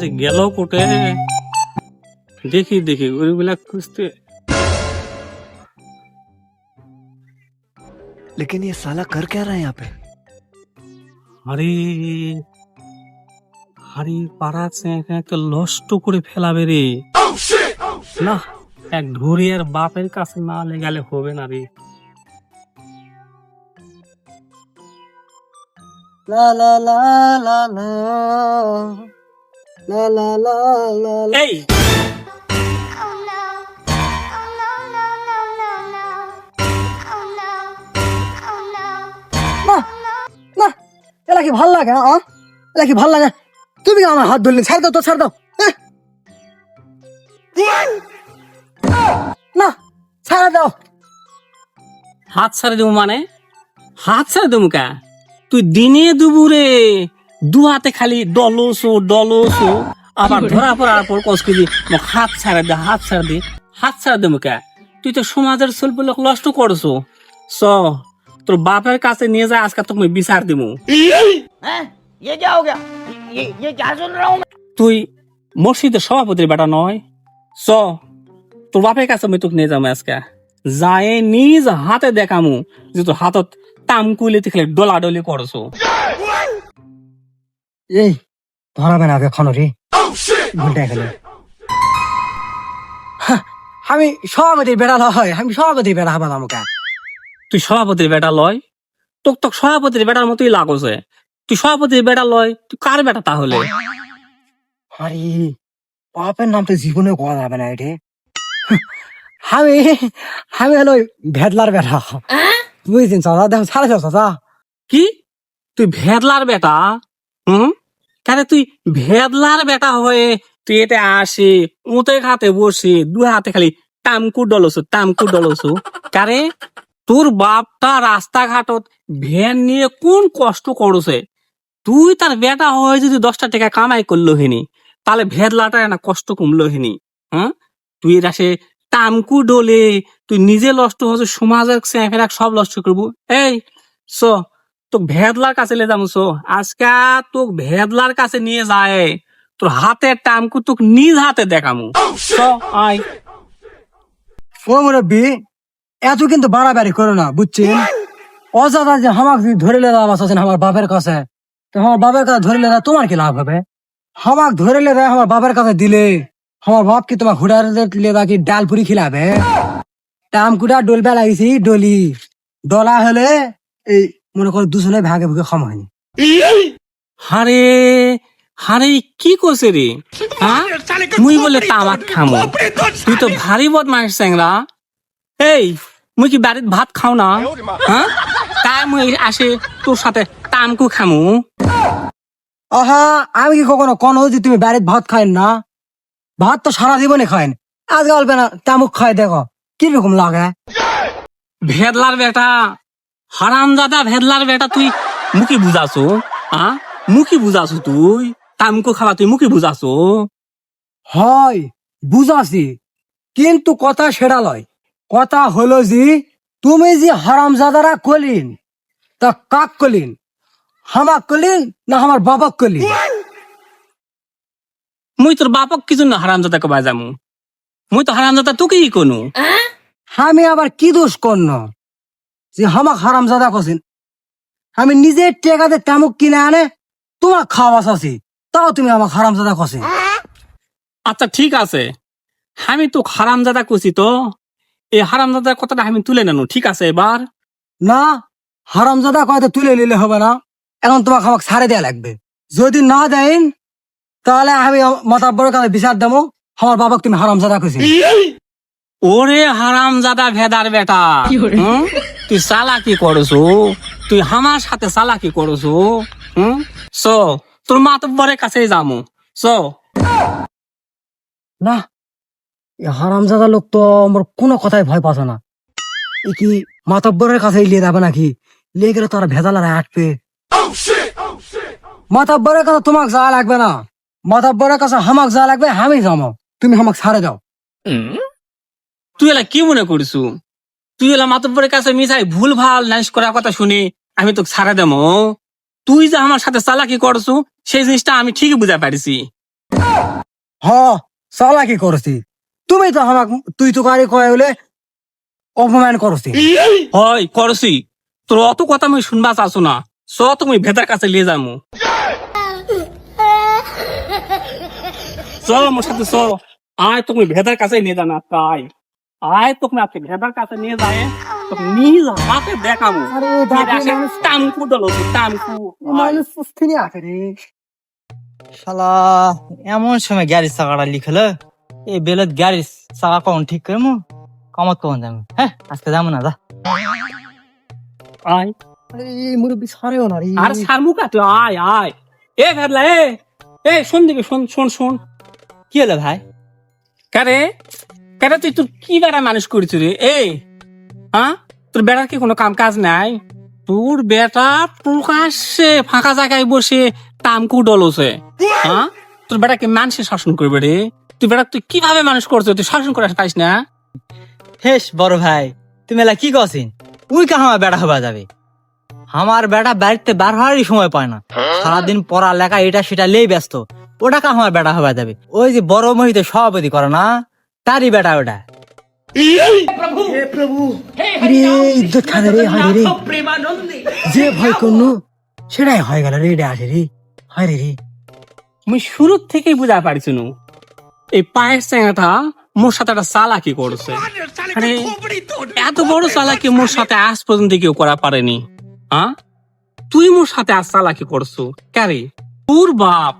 যে গেল কোটে দেখি দেখি ওইগুলা খুঁজতে लेकिन ये साला कर क्या रहा है यहाँ पे আরে আরে পাড়া একটা নষ্ট করে ফেলাবে রে না এক ঢুরিয়ার বাপের কাছে না লেগালে হবে না রে ला ला ला ला ला লা লা লা লা এই না না কি ভালো লাগে আ? এলা কি ভালো লাগে? তুমি আমার হাত ধরলে? ছাড় দাও তো ছাড় দাও। না ছাড়া দাও। হাত ছাড়ে দেবো মানে? হাত ছাড়ে দেবো কা? তুই দিনে দুপুরে দু হাতে খালি ডলোসো ডলোসো আবার ধরা পড়ার পর কষ্ট দি হাত ছাড়া দে হাত ছাড়া দে। হাত ছাড়া দে মুখে। তুই তো সমাজের শিল্প লোক নষ্ট করছ। স তোর বাপের কাছে নিয়ে যা আজকে তোকে বিচার দিব তুই মসজিদের সভাপতির বেটা নয়। স তোর বাপের কাছে আমি তোকে নিয়ে যাব আজকে। যায় নিজ হাতে দেখামু যে তোর হাতত তামকুলিতে খেলে ডোলাডলি করছ। এই ধরাবে না এখনও রে গেল আমি সভাপতি বেড়া হয় আমি সভাপতি বেড়া আমাকে। তুই সভাপতির বেটা লয়? তোক তোক সভাপতির বেটার মতোই লাগছে। তুই সভাপতির বেটা লয় তুই কার বেটা তাহলে? আরে বাপের নাম তো জীবনে কোয়া যাবে না এটে। আমি আমি হলো ভেদলার বেটা বুঝছেন চাচা? দেখো ছাড়ে চাচা। কি? তুই ভেদলার বেটা? হুম? তাহলে তুই ভেদলার বেটা হয়ে তুই এটা আসে, উঁতে খাতে বসে, দু হাতে খালি টামকু ডলছো টামকু ডলছো কারে? তোর বাপটা রাস্তাঘাটত ভ্যান নিয়ে কোন কষ্ট করছে? তুই তার বেটা হয়ে যদি দশটা টাকা কামাই করল হিনি, তাহলে ভেদলাটা না কষ্ট কমলো হিনি হ্যাঁ তুই এটা সে টামকু ডলে, তুই নিজে নষ্ট হচ্ছে সমাজের সব নষ্ট করব। এই স তো ভেদলার কাছে লে যাব সো আজকা তো ভেদলার কাছে নিয়ে যায়। তোর হাতে টামকু তোকে নিজ হাতে দেখামু। আয়। ও মুরব্বী, এত কিন্তু বাড়াবাড়ি করো না, বুঝছেন? অজাদা যে হামাক ধরে লে যাওয়া আছেন আমার বাপের কাছে, তো আমার বাপের কাছে ধরে লে তোমার কি লাভ হবে? হামাক ধরে লে আমার বাপের কাছে দিলে, আমার বাপ কি তোমার ঘুরা লে কি ডাল পুরি খিলাবে? টাম কুটা ডোল বেলাইছি, ডলি। ডলা হলে এই মনে করো দুজনে ভাগে ভুগে খাম হয়নি। হারে হারে কি করছে রে? হ্যাঁ মুই বলে তামাক খামো। তুই তো ভারী বদমাস স্যাংরা এই মুই কি বাড়িত ভাত খাও না? হ্যাঁ তাই মুই আসে তোর সাথে তামকু খামু। আহা আমি কি কখনো কোনো যে তুমি বাড়ির ভাত খাইন না? ভাত তো সারা জীবনে খাইন। আজকে অল্প না তামুক খাই দেখো কীরকম লাগে? ভেদলার বেটা হারাম দাদা ভেদলার বেটা তুই মুখি বুঝাছো হ্যাঁ মুখি বুঝাছো তুই? তামকু খাওয়া তুই মুখি বুঝাছো হয় বুঝাছি কিন্তু কথা সেটা লয়। কথা হলো যে তুমি যে হারামজাদারা কলিন তা কাক কলিন? হামাক কলিন না আমার বাবাক কলিন? মুই তোর বাপক কি জন্য হারাম দাদা কবা যামু? মুই তো হারাম দাদা তোকে কি কোনো আমি আবার কি দোষ করন? যে হামাক হারামজাদা কছেন আমি নিজের টেকাতে তামুক কিনে আনে তোমার খাওয়া আছি তাও তুমি আমাকে হারামজাদা কছেন আচ্ছা ঠিক আছে। আমি তো হারাম দাদা কছি তো এই হারাম দাদার কথাটা আমি তুলে নেনু ঠিক আছে এবার? না হারামজাদা কয়তো তুলে নিলে হবে না এখন তোমাকে আমাকে ছাড়ে দেয়া লাগবে। যদি না দেন তাহলে আমি মাতাব্বরের কাছে বিচার দেবো আমার বাবাকে তুমি হারামজাদা কইছি ওরে হারাম দাদা ভেদার বেটা। হুম? তুই চালাকি করছ? তুই আমার সাথে চালাকি করছ? হুম? সো তোর মাতব্বরের কাছে যামু। সো না হারামজাদা লোক তো আমার কোনো কথাই ভয় পাচ্ছে না। এ কি মাতাব্বরের কাছে লিয়ে যাবে নাকি? লিয়ে গেলে তারা ভেজালারা আটবে। মাতাব্বরের কাছে তোমাকে যাওয়া লাগবে না। মাতাব্বরের কাছে হামাক যাওয়া লাগবে আমি যাব তুমি হামাক ছাড়ে দাও তুই এলা কি মনে করছু? তুই এলা মাতব্বরের কাছে মিশাই ভুল ভালো নাইস করার কথা শুনি আমি তোকে ছাড়া দেবো। তুই যে আমার সাথে চালাকি করছু সেই জিনিসটা আমি ঠিকই বুঝা পারিছি। হ চালাকি করছি। তুমি তো আমাক তুই তো গাড়ি কয় বলে অপমান করছি। হয় করছি। তোর অত কথা আমি শুনবা চাচ্ছ না। চ তুমি ভেতার কাছে নিয়ে যাব চ মোর সাথে চ আয় তুমি ভেদার কাছে নিয়ে যান তাই। আয় তোকে আপনি ভেদার কাছে নিয়ে যায় তোকে নিজ হাতে দেখাবো। আরে বাপরে মানুষ টামকু ডলো টামকু মানুষ সুস্থিনী আছে রে। শালা এমন সময় গাড়ির চাকাটা লিখলো এই বেলত গাড়ির চাকা কখন ঠিক করে মু কমত কখন যাব? হ্যাঁ আজকে যাব না যা। আয়। আরে এই সারেও না রে। আর সারমু কাটে আয় আয়। এ ভেদলা এ এ শোন দিকে শোন শোন শোন। কি হলো ভাই? কারে কারে তুই, তোর কি বেড়া মানুষ করেছি রে? এ হ্যাঁ? তোর বেড়ার কি কোনো কাম কাজ নাই? তোর বেটা প্রকাশ্যে ফাঁকা জায়গায় বসে টামকু ডলছে। হ্যাঁ? তোর বেটাকে মানুষে শাসন করবে রে? তুই বেটা, তুই কীভাবে মানুষ করছ? তুই শাসন করে পাইস না? হেস, বড় ভাই তুমি এলা কি করছিন উই কা আমার বেড়া হবা যাবে। আমার বেটা বাড়িতে বার হওয়ারই সময় পায় না। সারাদিন পড়া লেখা এটা সেটা লেই ব্যস্ত। ওটা কা আমার বেটা হবা যাবে। ওই যে বড় মহিতে সভাপতি করে না? তারই বেটা ওটা। আরে ইজ্জত খাবে রে হায় রে। যে ভয় করল সেটাই হয়ে গেল রে এটা আসে রে। হায় রে রে। আমি শুরুর থেকেই বুঝা পারছি নু এই পায়ের চেঙাটা মোর সাথে একটা চালাকি করছে। আরে এত বড় চালাকি মোর সাথে আজ পর্যন্ত কেউ করা পারেনি হ্যাঁ? তুই মোর সাথে আজ চালাকি করছ ক্যারে তোর বাপ।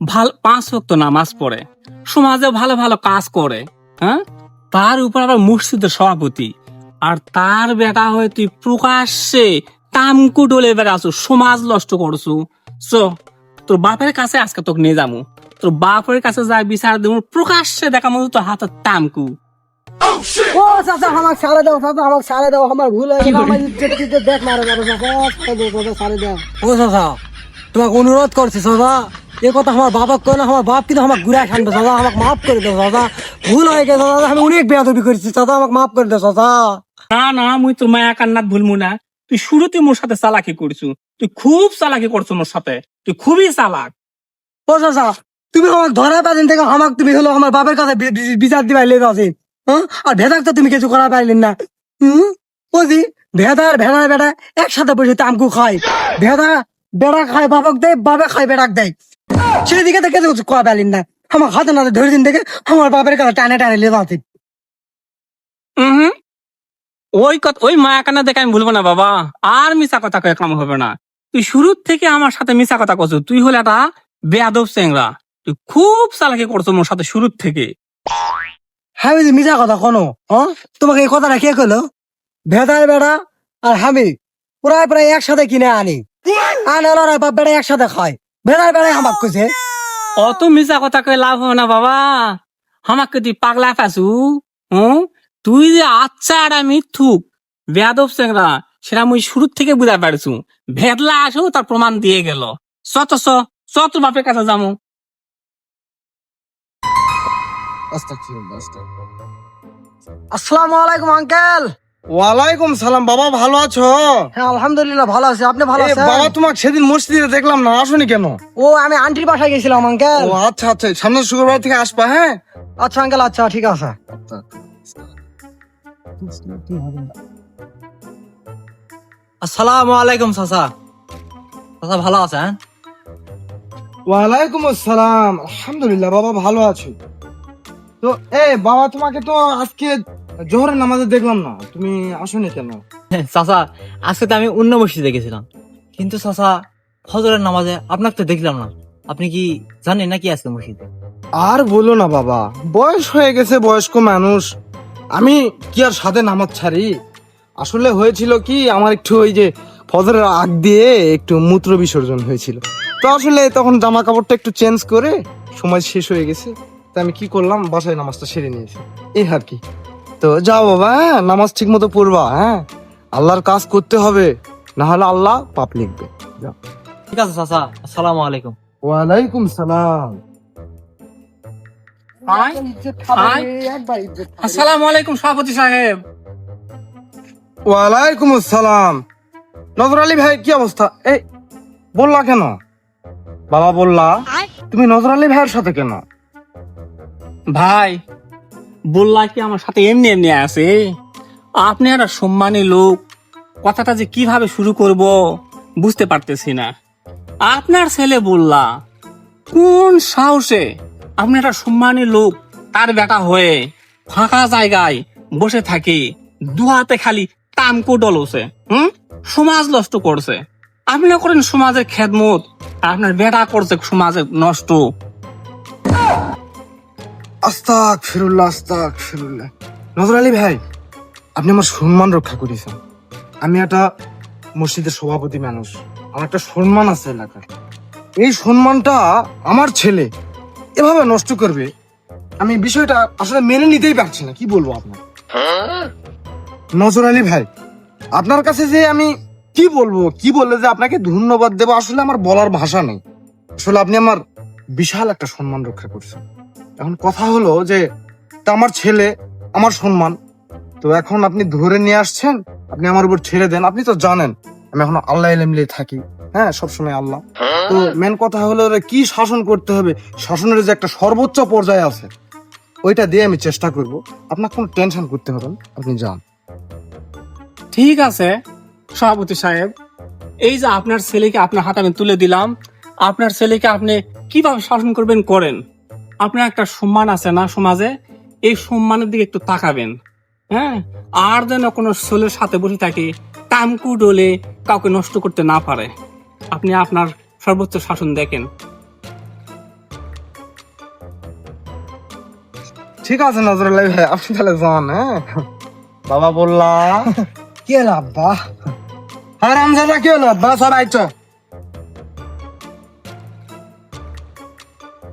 ভালো পাঁচ ওয়াক্ত নামাজ পড়ে সমাজে ভালো ভালো কাজ করে হ্যাঁ? তার উপর আবার মসজিদের সভাপতি। আর তার বেটা হয়ে তুই প্রকাশ্যে তামকু ডলে বেড়াছো সমাজ নষ্ট করছ। সো তোর বাপের কাছে আজকে তোকে নিয়ে যাব। তোর বাপের কাছে যাই বিচার দেবো প্রকাশ্যে দেখা মতো তোর হাতের তামকু। ও চাচা আমাকে সারে দাও চাচা আমাকে সারে দাও আমার ভুল হয়ে গেল আমার ইজ্জত টিজ্জত দেখ মারে মারে চাচা সারে দাও চাচা সারে দাও ও চাচা তোমাকে অনুরোধ করছি চাচা। এ কথা আমার বাবা কয় না আমার বাপ কিন্তু আমাকে আনবে চাচা আমাকে মাফ করে দাও চাচা ভুল হয়ে গেছে চাচা আমি অনেক বেয়াদবি করেছি চাচা আমাকে মাফ করে দাও চাচা না না মুই তোর মায়া কান্নাত ভুলমু না তুই শুরুতে মোর সাথে চালাকি করছু। তুই খুব চালাকি করছ মোর সাথে। তুই খুবই চালাক। ও চাচা তুমি আমাকে ধরা পাইলেন থেকে আমাকে তুমি হলো আমার বাপের কাছে বিচার দিবাই লেগে আছি হ্যাঁ আর ভেদাক তো তুমি কিছু করা পাইলেন না। হুম? বুঝি ভেদার ভেড়ার বেটা একসাথে বসে তামকু খায়। ভেদা বেড়া খায় বাপক দেয় বাবা খায় বেড়াক দেয় সেদিকে তো কিছু করা পাইলেন না আমার হাতে নাতে ধরে দিন থেকে আমার বাপের কাছে টানে টানে লেগে আছি হুম ওই কথা ওই মায়া কান্না দেখে আমি ভুলবো না বাবা। আর মিশা কথা কয়ে কাম হবে না। তুই শুরুর থেকে আমার সাথে মিশা কথা করছ তুই হলে একটা বেয়াদব চেংরা তুই খুব চালাকি করছ মোর সাথে শুরুর থেকে। হামি যে মিছা কথা কোনো হ্যাঁ? তোমাকে এই কথাটা কে কলো ভেদার বেড়া আর হামি প্রায় প্রায় একসাথে কিনে আনি। আনে আর বাপ বেড়া একসাথে খায়। ভেদার বেড়াই আমাকে কইছে। অত মিশা কথা কয়ে লাভ হবে না বাবা। আমাকে তুই পাগলা পাসু হুম তুই যে আচ্ছা একটা মিথ্যুক বেয়াদব চেংরা সেটা মুই শুরুর থেকে বুঝা পারছু ভেদলা আসো তার প্রমাণ দিয়ে গেল। চ তো চ চ তোর বাপের কাছে যাব আসসালামু আলাইকুম আঙ্কেল। ওয়ালাইকুম সালাম বাবা ভালো আছো? হ্যাঁ আলহামদুলিল্লাহ ভালো আছি। আপনি ভালো আছেন? বাবা তোমাকে সেদিন মসজিদে দেখলাম না আসোনি কেন? ও আমি আন্টির বাসায় গেছিলাম আঙ্কেল। ও আচ্ছা আচ্ছা সামনের শুক্রবার থেকে আসবা হ্যাঁ? আচ্ছা আঙ্কেল আচ্ছা ঠিক আছে। আসসালামু আলাইকুম চাচা। চাচা ভালো আছেন ওয়ালাইকুম আসসালাম। আলহামদুলিল্লাহ বাবা ভালো আছি। তো এ বাবা তোমাকে তো আজকে জোহরের নামাজে দেখলাম না তুমি আসোনি কেন? চাচা আজকে তো আমি অন্য মসজিদে গেছিলাম। কিন্তু চাচা ফজরের নামাজে আপনাকে তো দেখলাম না। আপনি কি জানেন নাকি আজকে মসজিদে? আর বলো না বাবা বয়স হয়ে গেছে বয়স্ক মানুষ। আমি কি আর সাথে নামাজ ছাড়ি? আসলে হয়েছিল কি আমার একটু ওই যে ফজরের আগ দিয়ে একটু মূত্র বিসর্জন হয়েছিল। তো আসলে তখন জামা কাপড়টা একটু চেঞ্জ করে সময় শেষ হয়ে গেছে। তাই আমি কি করলাম বাসায় নামাজটা সেরে নিয়েছি। এই আর কি। তো যাও বাবা হ্যাঁ নামাজ ঠিক মতো পড়বা হ্যাঁ। আল্লাহর কাজ করতে হবে না হলে আল্লাহ পাপ লিখবে। যাও। ঠিক আছে চাচা আসসালামু আলাইকুম। ওয়ালাইকুম সালাম। আয় আয়। আসসালামু আলাইকুম সভাপতি সাহেব। ওয়ালাইকুম আসসালাম। নজর আলী ভাই কি অবস্থা? এই বললা কেন? বাবা বললা তুমি তুমি নজর আলী ভাইয়ের সাথে কেন? ভাই বললা কি আমার সাথে এমনি এমনি আছে? আপনি একটা সম্মানী লোক, কথাটা যে কীভাবে শুরু করব বুঝতে পারতেছি না। আপনার ছেলে বললা, কোন সাহসে আপনি একটা সম্মানী লোক তার বেটা হয়ে ফাঁকা জায়গায় বসে থাকি দু হাতে খালি টামকু ডলছে, হুম? সমাজ নষ্ট করছে। আপনি করেন সমাজের খেদমত আপনার বেটা করছে সমাজের নষ্ট। আস্তাক ফিরুল্লাহ আস্তাক ফিরুল্লাহ নজর আলী ভাই, আপনি আমার সম্মান রক্ষা করেছেন। আমি একটা মসজিদের সভাপতি মানুষ। আমার একটা সম্মান আছে এলাকায় এই সম্মানটা আমার ছেলে এভাবে নষ্ট করবে, আমি বিষয়টা আসলে মেনে নিতেই পারছি না। কি বলব আপনার নজর আলী ভাই, আপনার কাছে যে আমি কি বলব, কি বললে যে আপনাকে ধন্যবাদ দেবো, আসলে আমার বলার ভাষা নেই। আসলে আপনি আমার বিশাল একটা সম্মান রক্ষা করছেন। এখন কথা হলো যে, তা আমার ছেলে, আমার সম্মান। তো এখন আপনি ধরে নিয়ে আসছেন, আপনি আমার উপর ছেড়ে দেন। আপনি তো জানেন, আমি এখন আল্লাহ এলেমলে থাকি। হ্যাঁ সবসময় আল্লাহ। তো মেন কথা হলো কি শাসন করতে হবে? শাসনের যে একটা সর্বোচ্চ পর্যায়ে আছে, ওইটা দিয়ে আমি চেষ্টা করব। আপনার কোনো টেনশন করতে হবে না, আপনি যান। ঠিক আছে, সভাপতি সাহেব। এই যে আপনার ছেলেকে আপনার হাতে আমি তুলে দিলাম, আপনার ছেলেকে আপনি কীভাবে শাসন করবেন করেন? আপনার একটা সম্মান আছে না সমাজে এই সম্মানের দিকে একটু তাকাবেন। হ্যাঁ? আর যেন কোনো ছেলের সাথে বসে থাকে টামকু ডলে কাউকে নষ্ট করতে না পারে। আপনি আপনার সর্বোচ্চ শাসন দেখেন। ঠিক আছে নজরুল্লাহ ভাই আপনি তাহলে যান হ্যাঁ? বাবা বললা কি আব্বা? হ্যাঁ রামজাদা কি হলো? আব্বা সবাই চ